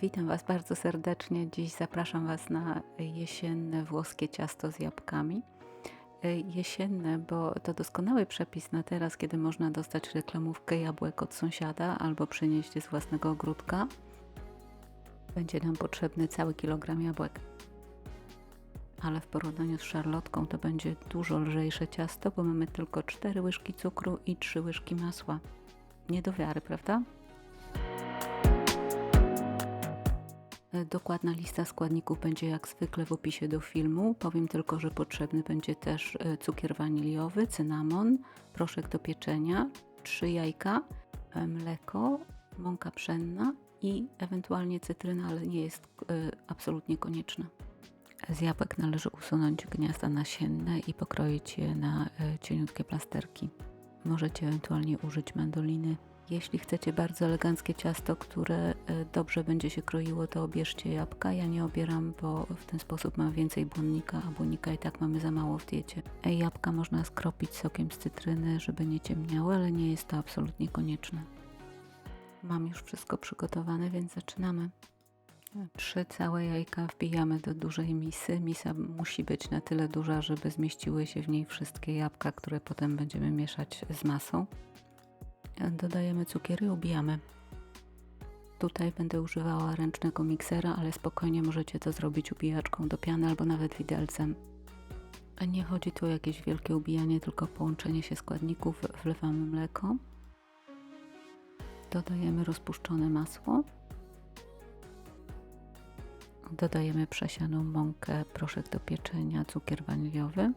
Witam Was bardzo serdecznie. Dziś zapraszam Was na jesienne włoskie ciasto z jabłkami. E, Jesienne, bo to doskonały przepis na teraz, kiedy można dostać reklamówkę jabłek od sąsiada albo przynieść z własnego ogródka. Będzie nam potrzebny cały kilogram jabłek. Ale w porównaniu z szarlotką to będzie dużo lżejsze ciasto, bo mamy tylko 4 łyżki cukru i 3 łyżki masła. Nie do wiary, prawda? Dokładna lista składników będzie jak zwykle w opisie do filmu. Powiem tylko, że potrzebny będzie też e, cukier waniliowy, cynamon, proszek do pieczenia, 3 jajka, e, mleko, mąka pszenna i ewentualnie cytryna, ale nie jest e, absolutnie konieczna. Z jabłek należy usunąć gniazda nasienne i pokroić je na cieniutkie plasterki. Możecie ewentualnie użyć mandoliny. Jeśli chcecie bardzo eleganckie ciasto, które e, dobrze będzie się kroiło, to obierzcie jabłka. Ja nie obieram, bo w ten sposób mam więcej błonnika, a błonnika i tak mamy za mało w diecie. E, Jabłka można skropić sokiem z cytryny, żeby nie ciemniały, ale nie jest to absolutnie konieczne. Mam już wszystko przygotowane, więc zaczynamy. Trzy całe jajka wbijamy do dużej misy. Misa musi być na tyle duża, żeby zmieściły się w niej wszystkie jabłka, które potem będziemy mieszać z masą. Dodajemy cukier i ubijamy. Tutaj będę używała ręcznego miksera, ale spokojnie możecie to zrobić ubijaczką do piany albo nawet widelcem. Nie chodzi tu o jakieś wielkie ubijanie, tylko połączenie się składników. Wlewamy mleko. Dodajemy rozpuszczone masło. Dodajemy przesianą mąkę, proszek do pieczenia, cukier waniliowy.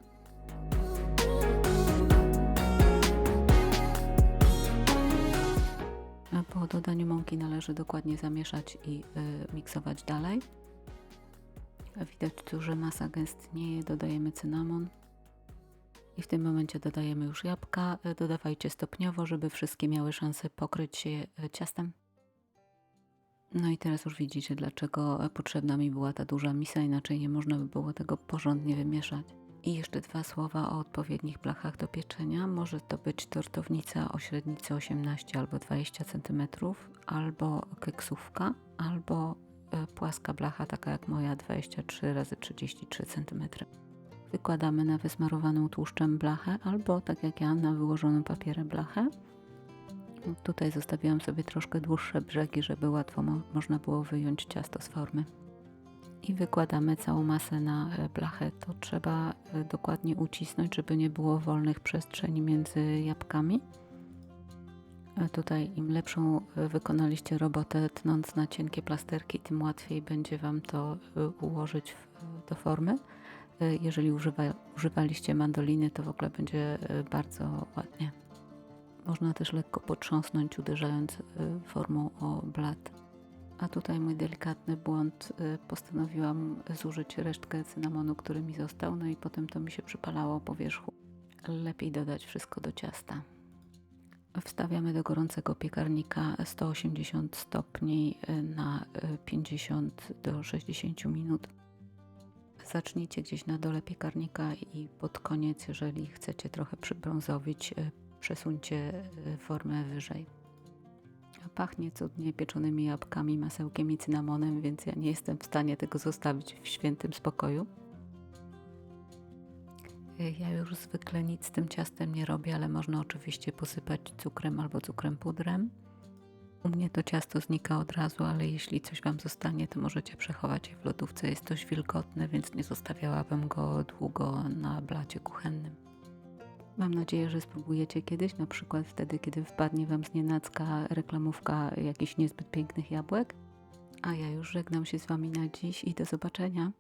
Po dodaniu mąki należy dokładnie zamieszać i y, miksować dalej. Widać tu, że masa gęstnieje, dodajemy cynamon. I w tym momencie dodajemy już jabłka. Y, Dodawajcie stopniowo, żeby wszystkie miały szansę pokryć się y, ciastem. No i teraz już widzicie, dlaczego potrzebna mi była ta duża misa, inaczej nie można by było tego porządnie wymieszać. I jeszcze dwa słowa o odpowiednich blachach do pieczenia. Może to być tortownica o średnicy 18 albo 20 cm, albo keksówka, albo e, płaska blacha, taka jak moja 23 razy 33 cm. Wykładamy na wysmarowaną tłuszczem blachę, albo tak jak ja, na wyłożoną papierem blachę. Tutaj zostawiłam sobie troszkę dłuższe brzegi, żeby łatwo mo można było wyjąć ciasto z formy. I wykładamy całą masę na e, blachę. To trzeba e, dokładnie ucisnąć, żeby nie było wolnych przestrzeni między jabłkami. E, Tutaj im lepszą wykonaliście robotę tnąc na cienkie plasterki, tym łatwiej będzie Wam to ułożyć do formy. Jeżeli używa, używaliście mandoliny, to w ogóle będzie bardzo ładnie. Można też lekko potrząsnąć, uderzając y, formą o blat. A tutaj mój delikatny błąd. y, Postanowiłam zużyć resztkę cynamonu, który mi został, no i potem to mi się przypalało po wierzchu. Lepiej dodać wszystko do ciasta. Wstawiamy do gorącego piekarnika 180 stopni y, na y, 50 do 60 minut. Zacznijcie gdzieś na dole piekarnika i pod koniec, jeżeli chcecie trochę przybrązowić, przesuńcie y, formę wyżej. Pachnie cudnie pieczonymi jabłkami, masełkiem i cynamonem, więc ja nie jestem w stanie tego zostawić w świętym spokoju. Y, Ja już zwykle nic z tym ciastem nie robię, ale można oczywiście posypać cukrem albo cukrem pudrem. U mnie to ciasto znika od razu, ale jeśli coś Wam zostanie, to możecie przechować je w lodówce. Jest dość wilgotne, więc nie zostawiałabym go długo na blacie kuchennym. Mam nadzieję, że spróbujecie kiedyś, na przykład wtedy, kiedy wpadnie Wam z reklamówka jakichś niezbyt pięknych jabłek. A ja już żegnam się z Wami na dziś i do zobaczenia.